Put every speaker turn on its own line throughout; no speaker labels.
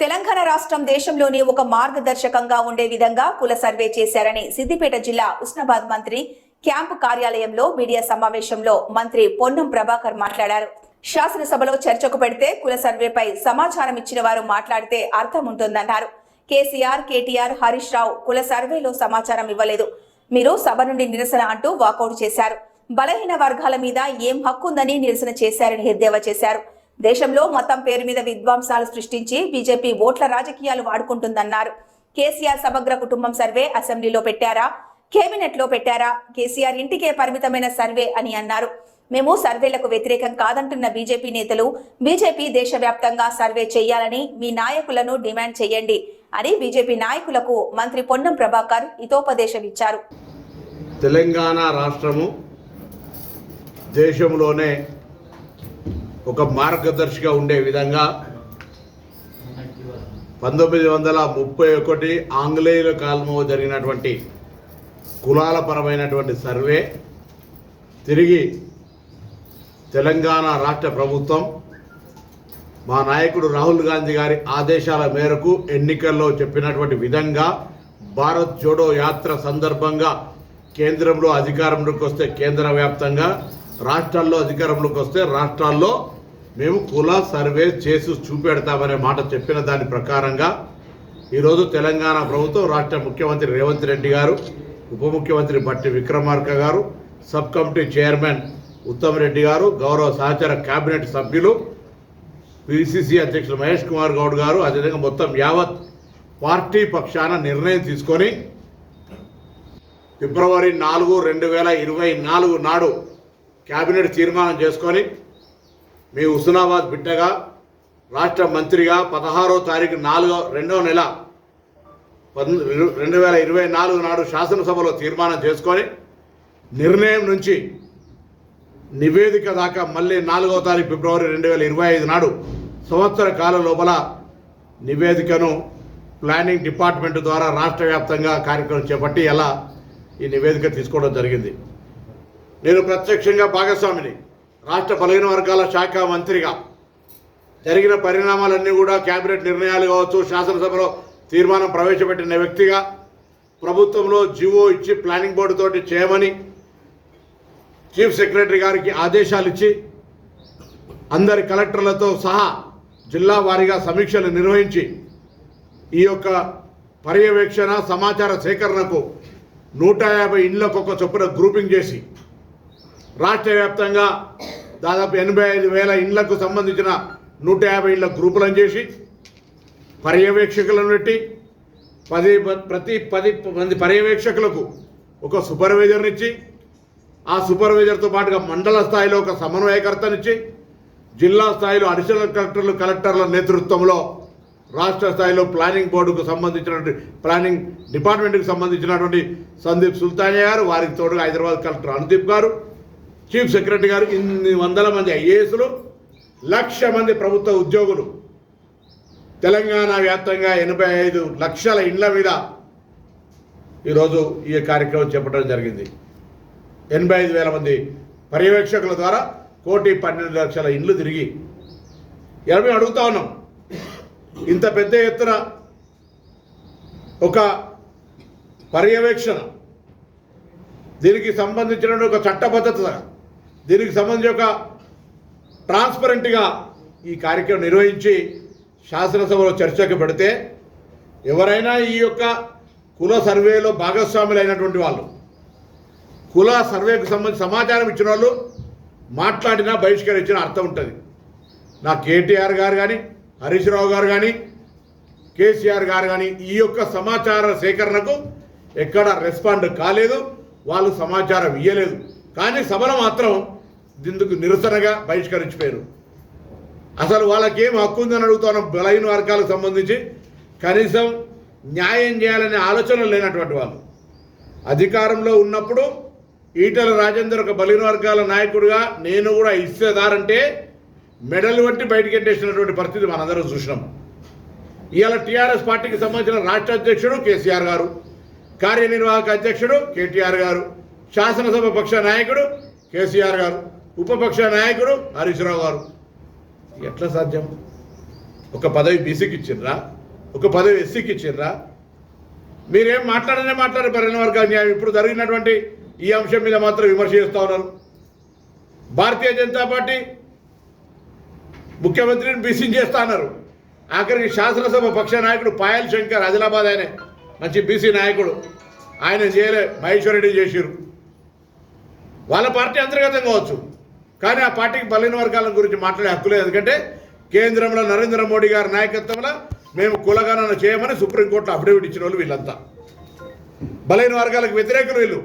తెలంగాణ రాష్ట్రం దేశంలోని ఒక మార్గదర్శకంగా ఉండే విధంగా కుల సర్వే చేశారని సిద్దిపేట జిల్లా ఉస్నాబాద్ మంత్రి క్యాంపు కార్యాలయంలో మీడియా సమావేశంలో మంత్రి పొన్నం ప్రభాకర్ మాట్లాడారు. శాసనసభలో చర్చకు పెడితే కుల సర్వేపై సమాచారం ఇచ్చిన వారు మాట్లాడితే అర్థం ఉంటుందన్నారు. కేసీఆర్ కేటీఆర్ హరీష్ రావు కుల సర్వేలో సమాచారం ఇవ్వలేదు. మీరు సభ నుండి నిరసన అంటూ వాకౌట్ చేశారు. బలహీన వర్గాల మీద ఏం హక్కుందని నిరసన చేశారని ఎద్దేవా చేశారు. దేశంలో మతం పేరు మీద విద్వాంసాలు సృష్టించి బీజేపీ ఓట్ల రాజకీయాలు వాడుకుంటుందన్నారు. కేసీఆర్ సమగ్ర కుటుంబం సర్వే అసెంబ్లీలో పెట్టారా? కేబినెట్లో పెట్టారా? కేసీఆర్ ఇంటికే పరిమితమైన సర్వే అని అన్నారు. మేము సర్వేలకు వ్యతిరేకం కాదంటున్న బీజేపీ నేతలు బీజేపీ దేశవ్యాప్తంగా సర్వే చేయాలని మీ నాయకులను డిమాండ్ చేయండి అని బీజేపీ నాయకులకు మంత్రి పొన్నం ప్రభాకర్ హితోపదేశం ఇచ్చారు.
తెలంగాణ రాష్ట్రము దేశంలోనే ఒక మార్గదర్శిగా ఉండే విధంగా పంతొమ్మిది వందల ముప్పై ఒకటి ఆంగ్లేయుల కాలంలో జరిగినటువంటి కులాల పరమైనటువంటి సర్వే తిరిగి తెలంగాణ రాష్ట్ర ప్రభుత్వం మా నాయకుడు రాహుల్ గాంధీ గారి ఆదేశాల మేరకు ఎన్నికల్లో చెప్పినటువంటి విధంగా భారత్ జోడో యాత్ర సందర్భంగా కేంద్రంలో అధికారంలోకి వస్తే కేంద్ర వ్యాప్తంగా రాష్ట్రాల్లో అధికారంలోకి వస్తే రాష్ట్రాల్లో మేము కుల సర్వే చేసి చూపెడతామనే మాట చెప్పిన దాని ప్రకారంగా ఈరోజు తెలంగాణ ప్రభుత్వం రాష్ట్ర ముఖ్యమంత్రి రేవంత్ రెడ్డి గారు ఉప ముఖ్యమంత్రి బట్టి విక్రమార్క గారు sub committee chairman Uttam Reddy గారు గౌరవ సహచర కేబినెట్ సభ్యులు పిసిసి అధ్యక్షులు మహేష్ కుమార్ గౌడ్ గారు అదేవిధంగా మొత్తం యావత్ పార్టీ పక్షాన నిర్ణయం తీసుకొని ఫిబ్రవరి నాలుగు రెండు వేల ఇరవై నాలుగు నాడు కేబినెట్ తీర్మానం చేసుకొని మీ హుస్నాబాద్ బిడ్డగా రాష్ట్ర మంత్రిగా పదహారో తారీఖు నాలుగో రెండో నెల రెండు వేల ఇరవై నాలుగు నాడు శాసనసభలో తీర్మానం చేసుకొని నిర్ణయం నుంచి నివేదిక దాకా మళ్ళీ నాలుగో తారీఖు ఫిబ్రవరి రెండు వేల ఇరవై ఐదు నాడు సంవత్సర కాలం లోపల నివేదికను ప్లానింగ్ డిపార్ట్మెంట్ ద్వారా రాష్ట్ర వ్యాప్తంగా కార్యక్రమం చేపట్టి ఎలా ఈ నివేదిక తీసుకోవడం జరిగింది. నేను ప్రత్యక్షంగా భాగస్వామిని. రాష్ట్ర బలహీన వర్గాల శాఖ మంత్రిగా. జరిగిన పరిణామాలన్నీ కూడా కేబినెట్ నిర్ణయాలు కావచ్చు శాసనసభలో తీర్మానం ప్రవేశపెట్టిన వ్యక్తిగా ప్రభుత్వంలో జీవో ఇచ్చి ప్లానింగ్ బోర్డు తోటి చేయమని చీఫ్ సెక్రటరీ గారికి ఆదేశాలు ఇచ్చి అందరి కలెక్టర్లతో సహా జిల్లా వారీగా సమీక్షలు నిర్వహించి ఈ యొక్క పర్యవేక్షణ సమాచార సేకరణకు నూట యాభై ఇండ్లకు ఒక చొప్పున గ్రూపింగ్ చేసి రాష్ట్ర వ్యాప్తంగా దాదాపు ఎనభై ఐదు వేల ఇండ్లకు సంబంధించిన నూట యాభై ఇళ్ళ గ్రూపులను చేసి పర్యవేక్షకులను పెట్టి పది ప్రతి పది మంది పర్యవేక్షకులకు ఒక సూపర్వైజర్నిచ్చి ఆ సూపర్వైజర్తో పాటుగా మండల స్థాయిలో ఒక సమన్వయకర్తనిచ్చి జిల్లా స్థాయిలో అడిషనల్ కలెక్టర్లు కలెక్టర్ల నేతృత్వంలో రాష్ట్ర స్థాయిలో ప్లానింగ్ బోర్డుకు సంబంధించినటువంటి ప్లానింగ్ డిపార్ట్మెంట్కి సంబంధించినటువంటి సందీప్ సుల్తానియా గారు వారికి తోడుగా హైదరాబాద్ కలెక్టర్ అనుదీప్ గారు చీఫ్ సెక్రటరీ గారు ఇన్ని వందల మంది ఐఏఎస్లు లక్ష మంది ప్రభుత్వ ఉద్యోగులు. తెలంగాణ వ్యాప్తంగా ఎనభై ఐదు లక్షల ఇండ్ల మీద ఈరోజు ఈ కార్యక్రమం చెప్పడం జరిగింది. ఎనభై ఐదు వేల మంది పర్యవేక్షకుల ద్వారా కోటి పన్నెండు లక్షల ఇండ్లు తిరిగి. ఇలా అడుగుతా ఉన్నాం ఇంత పెద్ద ఎత్తున ఒక పర్యవేక్షణ దీనికి సంబంధించిన ఒక చట్టబద్ధత దీనికి సంబంధించి ఒక ట్రాన్స్పరెంట్గా ఈ కార్యక్రమం నిర్వహించి శాసనసభలో చర్చకు పెడితే ఎవరైనా ఈ యొక్క కుల సర్వేలో భాగస్వాములైనటువంటి వాళ్ళు కుల సర్వేకు సంబంధించి సమాచారం ఇచ్చిన వాళ్ళు మాట్లాడినా బహిష్కరించిన అర్థం ఉంటుంది. నా కేటీఆర్ గారు కానీ హరీష్ రావు గారు కానీ కేసీఆర్ గారు కానీ ఈ యొక్క సమాచార సేకరణకు ఎక్కడ రెస్పాండ్ కాలేదు వాళ్ళు సమాచారం ఇయ్యలేదు. కానీ సభలో మాత్రం దీనికి నిరసనగా బహిష్కరించిపోయారు. అసలు వాళ్ళకేం హక్కు ఉందని అడుగుతున్నాం బలహీన వర్గాలకు సంబంధించి కనీసం న్యాయం చేయాలనే ఆలోచన లేనటువంటి వాళ్ళు. అధికారంలో ఉన్నప్పుడు ఈటల రాజేందర్ ఒక బలహీన వర్గాల నాయకుడిగా నేను కూడా ఇచ్చేదారంటే మెడల్ వంటి బయటికి ఎట్టేసినటువంటి పరిస్థితి మనందరం చూసినాం. ఇవాళ టీఆర్ఎస్ పార్టీకి సంబంధించిన రాష్ట్ర అధ్యక్షుడు కేసీఆర్ గారు కార్యనిర్వాహక అధ్యక్షుడు కేటీఆర్ గారు శాసనసభ పక్ష నాయకుడు కేసీఆర్ గారు. ఉపపక్ష నాయకుడు హరీష్ రావు గారు. ఎట్లా సాధ్యం? ఒక పదవి బీసీకి ఇచ్చిండ్రా? ఒక పదవి ఎస్సీకి ఇచ్చిర్రా మీరేం మాట్లాడనే మాట్లాడే పరిణ వర్గాల న్యాయం. ఇప్పుడు జరిగినటువంటి ఈ అంశం మీద మాత్రం విమర్శ చేస్తూ ఉన్నారు. భారతీయ జనతా పార్టీ ముఖ్యమంత్రిని బీసీ చేస్తా అన్నారు. ఆఖరికి శాసనసభ పక్ష నాయకుడు పాయల్ శంకర్ ఆదిలాబాద్ ఆయన. మంచి బీసీ నాయకుడు. ఆయన చేయలే. మహేశ్వర్ రెడ్డి చేసిరు వాళ్ళ పార్టీ అంతర్గతం కావచ్చు. కానీ ఆ పార్టీకి బలహీన వర్గాల గురించి మాట్లాడే హక్కు లేదు. ఎందుకంటే కేంద్రంలో నరేంద్ర మోడీ గారి నాయకత్వంలో మేము కులగణన చేయమని సుప్రీంకోర్టులో అఫిడవిట్ ఇచ్చిన వాళ్ళు వీళ్ళంతా. బలహీన వర్గాలకు వ్యతిరేకులు వీళ్ళు.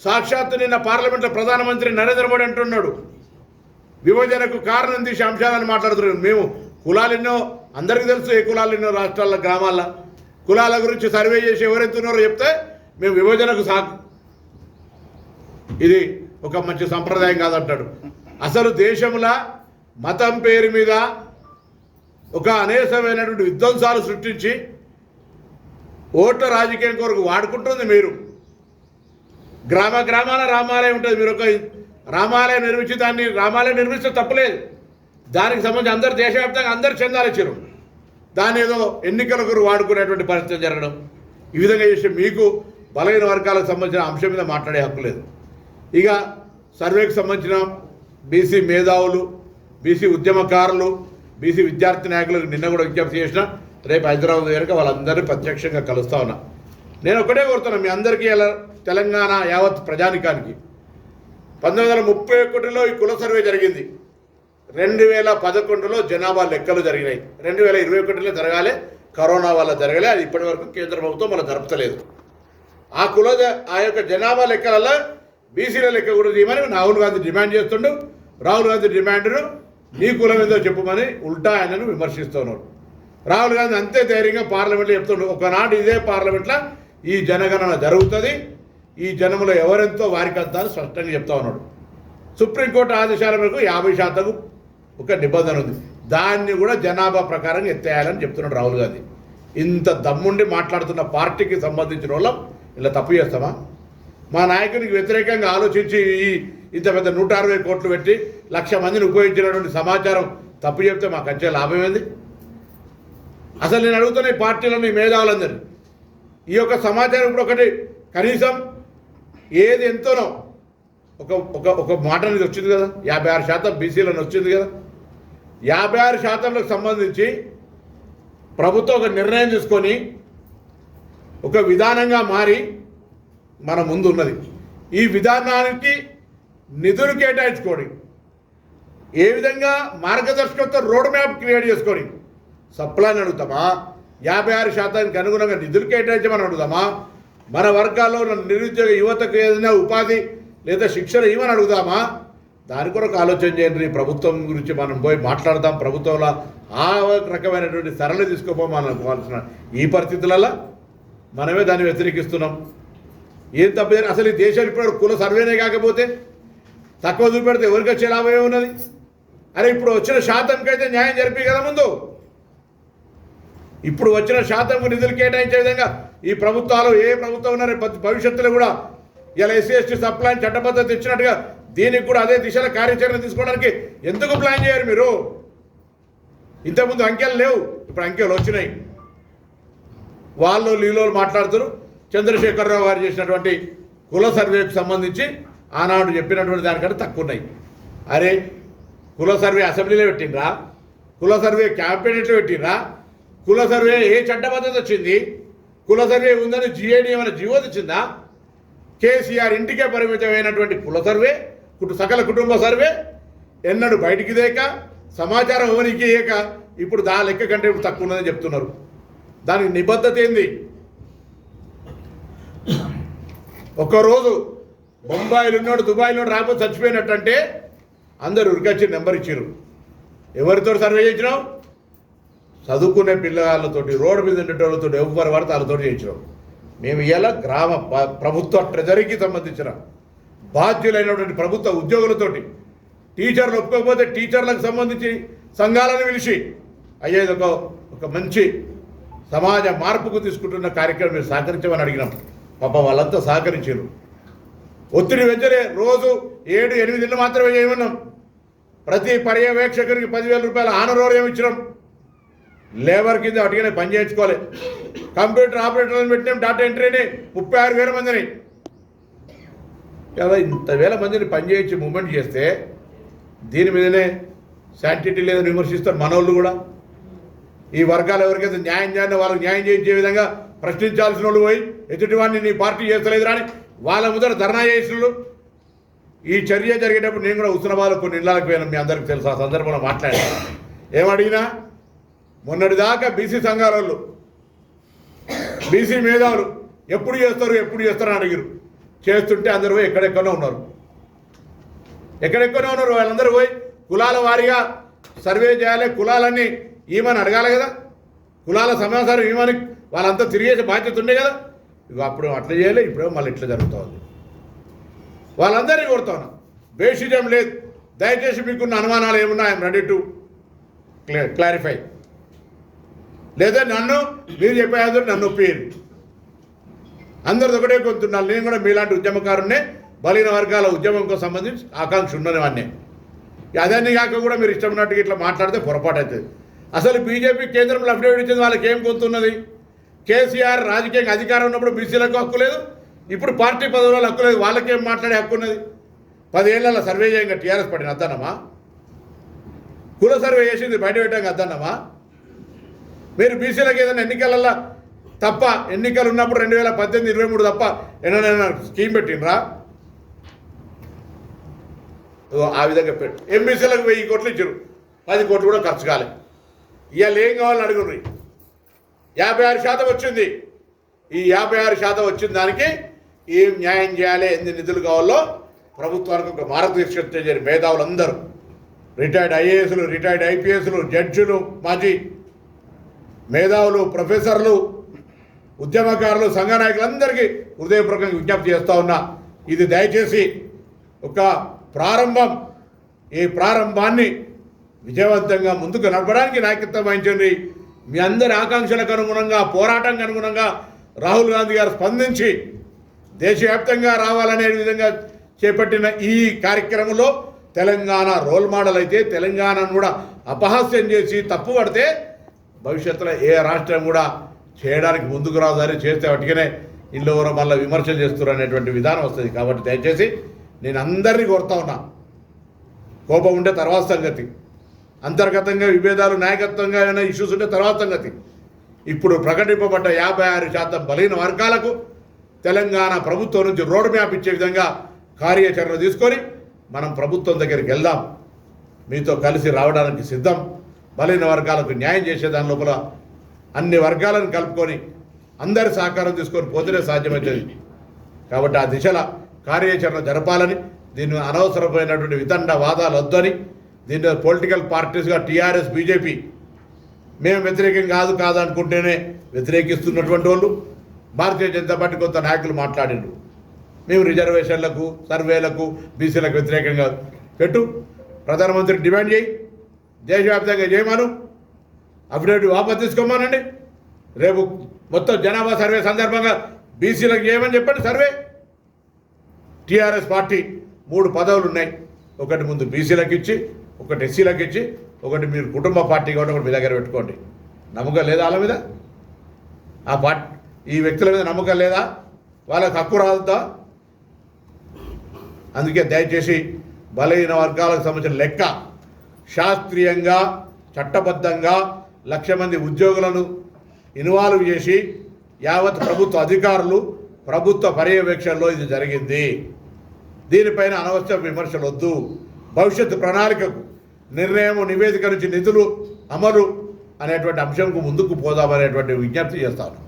సాక్షాత్తు నిన్న పార్లమెంట్లో ప్రధానమంత్రి నరేంద్ర మోడీ అంటున్నాడు. విభజనకు కారణం తీసే అంశాలను మాట్లాడుతున్నాం మేము కులాలు ఎన్నో అందరికీ తెలుసు ఏ కులాలు ఎన్నో రాష్ట్రాల గ్రామాల్లో కులాల గురించి సర్వే చేసి ఎవరెత్తున్నారో చెప్తే మేము విభజనకు సా ఇది ఒక మంచి సంప్రదాయం కాదంటాడు. అసలు దేశంలో మతం పేరు మీద ఒక అనేసమైనటువంటి విధ్వంసాలు సృష్టించి ఓట్ల రాజకీయం కొరకు వాడుకుంటుంది మీరు. గ్రామ గ్రామాల రామాలయం ఉంటుంది. మీరు ఒక రామాలయం నిర్మించి దాన్ని రామాలయం నిర్మిస్తే తప్పలేదు. దానికి సంబంధించి అందరు దేశవ్యాప్తంగా అందరు చెందాలిచ్చారు ఇచ్చారు. దాని ఏదో ఎన్నికల కొరకు వాడుకునేటువంటి పరిస్థితి జరగడం ఈ విధంగా చేస్తే మీకు బలహీన వర్గాలకు సంబంధించిన అంశం మీద మాట్లాడే హక్కు లేదు. ఇక సర్వేకి సంబంధించిన బీసీ మేధావులు బీసీ ఉద్యమకారులు బీసీ విద్యార్థి నాయకులకు నిన్న కూడా విజ్ఞప్తి చేసిన రేపు హైదరాబాద్ కనుక వాళ్ళందరినీ ప్రత్యక్షంగా కలుస్తా ఉన్నా. నేను ఒకటే కోరుతున్నా మీ అందరికీ ఎలా తెలంగాణ యావత్ ప్రజానికానికి. పంతొమ్మిది వందల ముప్పై ఒకటిలో ఈ కుల సర్వే జరిగింది. రెండు వేల పదకొండులో జనాభా లెక్కలు జరిగినాయి. రెండు వేల ఇరవై ఒకటిలో జరగాలి కరోనా వల్ల జరగలే అది ఇప్పటి వరకు కేంద్ర ప్రభుత్వం మన జరపతలేదు. ఆ కుల ఆ యొక్క జనాభా లెక్కలలో బీసీల లెక్క కూడా తీయమని రాహుల్ గాంధీ డిమాండ్ చేస్తుండు. రాహుల్ గాంధీ డిమాండ్ను నీ కులం ఏదో చెప్పమని ఉల్టా ఆయనను విమర్శిస్తున్నారు. రాహుల్ గాంధీ అంతే ధైర్యంగా పార్లమెంట్లో చెప్తుండు. ఒకనాడు ఇదే పార్లమెంట్లో ఈ జనగణన జరుగుతుంది. ఈ జనములో ఎవరెంతో వారికి అని స్పష్టంగా చెప్తా ఉన్నాడు. సుప్రీంకోర్టు ఆదేశాల మేరకు యాభై శాతం ఒక నిబంధన ఉంది. దాన్ని కూడా జనాభా ప్రకారం ఎత్తేయాలని చెప్తున్నాడు రాహుల్ గాంధీ. ఇంత దమ్ముండి మాట్లాడుతున్న పార్టీకి సంబంధించిన వాళ్ళం ఇలా తప్పు చేస్తామా? మా నాయకునికి వ్యతిరేకంగా ఆలోచించి ఈ ఇంత పెద్ద నూట అరవై కోట్లు పెట్టి లక్ష మందిని ఉపయోగించినటువంటి సమాచారం తప్పు చెప్తే మాకు వచ్చే లాభం ఏంది? అసలు నేను అడుగుతున్న ఈ పార్టీలోని ఈ ఈ యొక్క సమాచారం ఇప్పుడు ఒకటి కనీసం ఏది ఎంతనో ఒక ఒక ఒక మాట అనేది వచ్చింది కదా యాభై ఆరు శాతం బీసీలను వచ్చింది కదా యాభై ఆరు శాతంలకు సంబంధించి ప్రభుత్వం ఒక నిర్ణయం తీసుకొని ఒక విధానంగా మారి మన ముందు ఉన్నది. ఈ విధానానికి నిధులు కేటాయించుకోండి ఏ విధంగా మార్గదర్శకత్వ రోడ్ మ్యాప్ క్రియేట్ చేసుకొని సప్లైని అడుగుతామా? యాభై ఆరు శాతానికి అనుగుణంగా నిధులు కేటాయించమని అడుగుదామా మన వర్గాల్లో ఉన్న నిరుద్యోగ యువతకు ఏదైనా ఉపాధి లేదా శిక్షణ ఇవ్వని అడుగుదామా దాని కొరకు ఆలోచన చేయండి. ప్రభుత్వం గురించి మనం పోయి మాట్లాడదాం. ప్రభుత్వంలో ఆ రకమైనటువంటి సరళ తీసుకోపో మనం ఈ పరిస్థితులలో మనమే దాన్ని వ్యతిరేకిస్తున్నాం. ఏం తప్పు జరిగి- అసలు ఈ దేశం ఇప్పుడు కుల సర్వేనే కాకపోతే తక్కువ చూపెడితే ఎవరికి వచ్చే లాభమే ఉన్నది? అరే ఇప్పుడు వచ్చిన శాతంకైతే న్యాయం జరిపి కదా ముందు. ఇప్పుడు వచ్చిన శాతంకు నిధులు కేటాయించే విధంగా ఈ ప్రభుత్వాలు ఏ ప్రభుత్వం ఉన్నారో భవిష్యత్తులో కూడా ఇలా ఎస్సీ ఎస్టీ సప్లై చట్టబద్ధత ఇచ్చినట్టుగా దీనికి కూడా అదే దిశలో కార్యాచరణ తీసుకోవడానికి ఎందుకు ప్లాన్ చేయరు మీరు? ఇంతకుముందు అంకెలు లేవు. ఇప్పుడు అంకెలు వచ్చినాయి. వాళ్ళు లీలోలు మాట్లాడుతారు చంద్రశేఖరరావు గారు చేసినటువంటి కుల సర్వేకి సంబంధించి ఆనాడు చెప్పినటువంటి దానికంటే తక్కువ ఉన్నాయి. అరే కుల సర్వే అసెంబ్లీలో పెట్టిండ్రా? కుల సర్వే క్యాబినెట్లో పెట్టిండ్రా? కుల సర్వే ఏ చట్టబద్ధత వచ్చింది? కుల సర్వే ఉందని జిఏడి ఏమైనా జీవో తెచ్చిందా? కేసీఆర్ ఇంటికే పరిమితమైనటువంటి కుల సర్వే కుటు సకల కుటుంబ సర్వే ఎన్నడు బయటికి దేక సమాచారం ఎవరికి ఇయ్యక ఇప్పుడు దా లెక్క కంటే ఇప్పుడు తక్కువ ఉన్నదని చెప్తున్నారు. దానికి నిబద్ధత ఏంది? ఒక్కరోజు బొంబాయిలో ఉన్నాడు దుబాయ్లో రాకపోతే చచ్చిపోయినట్టు అంటే అందరు ఉరికొచ్చి నెంబర్ ఇచ్చారు ఎవరితో సర్వే చేయించినాం చదువుకునే పిల్లగాళ్ళతోటి రోడ్డు మీద ఉండేటోళ్ళతో ఎవరు వారితో వాళ్ళతో చేయించినాం మేము ఇలా గ్రామ ప్రభుత్వ ట్రెజరీకి సంబంధించిన బాధ్యులైనటువంటి ప్రభుత్వ ఉద్యోగులతోటి టీచర్లు ఒప్పుకోకపోతే టీచర్లకు సంబంధించి సంఘాలను పిలిచి అయ్యే ఒక ఒక మంచి సమాజ మార్పుకు తీసుకుంటున్న కార్యక్రమం మీరు సహకరించమని అడిగినాం. పాప వాళ్ళంతా సహకరించారు. ఒత్తిడి వెంచలే రోజు ఏడు ఎనిమిది ఇళ్ళు మాత్రమే చేయమన్నాం. ప్రతి పర్యవేక్షకునికి పదివేల రూపాయల ఆనరోర్యం ఇచ్చినాం. లేబర్ కింద అటుగానే పని చేయించుకోవాలి. కంప్యూటర్ ఆపరేటర్లను పెట్టినాం డాటా ఎంట్రీని ముప్పై ఆరు వేల మందిని. కదా ఇంత వేల మందిని పని చేయించి మూమెంట్ చేస్తే దీని మీదనే శాంటిటీ లేదని విమర్శిస్తారు మనోళ్ళు కూడా. ఈ వర్గాలు ఎవరికైతే న్యాయం చేయాలని వాళ్ళకి న్యాయం చేయించే విధంగా ప్రశ్నించాల్సిన వాళ్ళు పోయి ఎదుటివాడిని నీ పార్టీ చేస్తలేదు అని వాళ్ళ ముందర ధర్నా చేసిన ఈ చర్య జరిగేటప్పుడు నేను కూడా ఉస్మానాబాద్లో కొన్ని ఇళ్ళకి పోయినా మీ అందరికి తెలుసు. ఆ సందర్భంలో మాట్లాడాను. ఏమడిగినా మొన్నటిదాకా బీసీ సంఘాల వాళ్ళు బీసీ మేధావులు ఎప్పుడు చేస్తారు ఎప్పుడు చేస్తారు అని అడిగారు చేస్తుంటే అందరూ పోయి ఎక్కడెక్కడో ఉన్నారు. ఎక్కడెక్కడో ఉన్నారు? వాళ్ళందరూ పోయి కులాల వారీగా సర్వే చేయాలి కులాలన్నీ ఈమని అడగాలి కదా. కులాల సమాచారం ఈమని వాళ్ళంతా తిరిగేసే బాధ్యత ఉండే కదా. ఇక అప్పుడు అట్లా చేయలే ఇప్పుడు మళ్ళీ ఇట్లా జరుగుతుంది. వాళ్ళందరినీ కొడుతాను బేషిజం లేదు. దయచేసి మీకున్న అనుమానాలు ఏమున్నా ఐఎమ్ రెడీ టు క్లారిఫై లేదా నన్ను మీరు చెప్పేది నన్ను ఒప్పియండి అందరిది ఒకటే కొంటున్నారు నేను కూడా మీలాంటి ఉద్యమకారునే బలీన వర్గాల ఉద్యమంకు సంబంధించి ఆకాంక్ష ఉన్నవాడిని అదన్నీ కాక కూడా మీరు ఇష్టం ఉన్నట్టుగా ఇట్లా మాట్లాడితే పొరపాటు అవుతుంది అసలు బీజేపీ కేంద్రంలో అఫిడవిట్ ఇచ్చింది వాళ్ళకి ఏం గుర్తున్నది కేసీఆర్ రాజకీయంగా అధికారం ఉన్నప్పుడు బీసీలకు హక్కు లేదు. ఇప్పుడు పార్టీ పదవులలో హక్కు లేదు. వాళ్ళకేం మాట్లాడే హక్కు ఉన్నది? పదేళ్ళలో సర్వే చేయంగా టీఆర్ఎస్ పడిన అద్దన్నమా కుల సర్వే చేసింది బయట పెట్టాక అద్దన్నమా మీరు బీసీలకు ఏదైనా ఎన్నికలలో తప్ప ఎన్నికలు ఉన్నప్పుడు రెండు వేల పద్దెనిమిది ఇరవై మూడు తప్ప ఏమైనా స్కీమ్ పెట్టినరా ఆ విధంగా పెట్టి. ఎంబీసీలకు వెయ్యి కోట్లు ఇచ్చారు పది కోట్లు కూడా ఖర్చు కాలే. ఇవాళ ఏం కావాలని అడుగుర్రి? యాభై ఆరు శాతం వచ్చింది. ఈ యాభై ఆరు శాతం వచ్చిన దానికి ఏం న్యాయం చేయాలి ఎన్ని నిధులు కావాలో ప్రభుత్వానికి ఒక మార్గదర్శకం చేయాలి మేధావులు అందరూ రిటైర్డ్ ఐఏఎస్లు రిటైర్డ్ ఐపీఎస్లు జడ్జిలు మాజీ మేధావులు ప్రొఫెసర్లు ఉద్యమకారులు సంఘ నాయకులందరికీ హృదయపూర్వకంగా విజ్ఞప్తి చేస్తూ ఉన్నా ఇది దయచేసి ఒక ప్రారంభం. ఈ ప్రారంభాన్ని విజయవంతంగా ముందుకు నడపడానికి నాయకత్వం వహించండి. మీ అందరి ఆకాంక్షలకు అనుగుణంగా పోరాటానికి అనుగుణంగా రాహుల్ గాంధీ గారు స్పందించి దేశవ్యాప్తంగా రావాలనే విధంగా చేపట్టిన ఈ కార్యక్రమంలో తెలంగాణ రోల్ మోడల్ అయితే తెలంగాణను కూడా అపహాస్యం చేసి తప్పు పడితే భవిష్యత్తులో ఏ రాష్ట్రం కూడా చేయడానికి ముందుకు రాదని చేస్తే వాటికనే ఇల్లు ఎవరో మళ్ళీ విమర్శలు చేస్తారు అనేటువంటి విధానం వస్తుంది. కాబట్టి దయచేసి నేను అందరినీ కోరుతా ఉన్నా. కోపం ఉంటే తర్వాత సంగతి. అంతర్గతంగా విభేదాలు నాయకత్వంగా అయినా ఇష్యూస్ ఉంటే తర్వాత సంగతి. ఇప్పుడు ప్రకటింపబడ్డ యాభై ఆరు శాతం బలహీన వర్గాలకు తెలంగాణ ప్రభుత్వం నుంచి రోడ్ మ్యాప్ ఇచ్చే విధంగా కార్యాచరణ తీసుకొని మనం ప్రభుత్వం దగ్గరికి వెళ్దాం. మీతో కలిసి రావడానికి సిద్ధం. బలహీన వర్గాలకు న్యాయం చేసే దాని లోపల అన్ని వర్గాలను కలుపుకొని అందరి సహకారం తీసుకొని పోతేనే సాధ్యమవుతుంది. కాబట్టి ఆ దిశల కార్యాచరణ జరపాలని దీన్ని అనవసరమైనటువంటి వితండ వాదాలు వద్దని దీంట్లో పొలిటికల్ పార్టీస్గా టీఆర్ఎస్ బీజేపీ మేము వ్యతిరేకం కాదు కాదు అనుకుంటేనే వ్యతిరేకిస్తున్నటువంటి వాళ్ళు. భారతీయ జనతా పార్టీ కొంత నాయకులు మాట్లాడిండ్రు మేము రిజర్వేషన్లకు సర్వేలకు బీసీలకు వ్యతిరేకంగా పెట్టు. ప్రధానమంత్రి డిమాండ్ చేయి. దేశవ్యాప్తంగా చేయమను. అఫిడవిట్ వాపస్ తీసుకోమానండి. రేపు మొత్తం జనాభా సర్వే సందర్భంగా బీసీలకు చేయమని చెప్పండి సర్వే. టీఆర్ఎస్ పార్టీ మూడు పదవులు ఉన్నాయి ఒకటి ముందు బీసీలకు ఇచ్చి ఒకటి ఎస్సీలకు ఇచ్చి ఒకటి మీరు కుటుంబ పార్టీ కాబట్టి ఒకటి మీ దగ్గర పెట్టుకోండి. నమ్మకం లేదా వాళ్ళ మీద? ఆ పార్టీ ఈ వ్యక్తుల మీద నమ్మకం లేదా? వాళ్ళకి హక్కు రాదుతా అందుకే దయచేసి బలహీన వర్గాలకు సంబంధించిన లెక్క శాస్త్రీయంగా చట్టబద్ధంగా లక్ష మంది ఉద్యోగులను ఇన్వాల్వ్ చేసి యావత్ ప్రభుత్వ అధికారులు ప్రభుత్వ పర్యవేక్షణలో ఇది జరిగింది. దీనిపైన అనవసర విమర్శలు వద్దు భవిష్యత్తు ప్రణాళికకు నిర్ణయం నివేదిక నుంచి నిధులు అమలు అనేటువంటి అంశంకు ముందుకు పోదామనేటువంటి విజ్ఞప్తి చేస్తాను.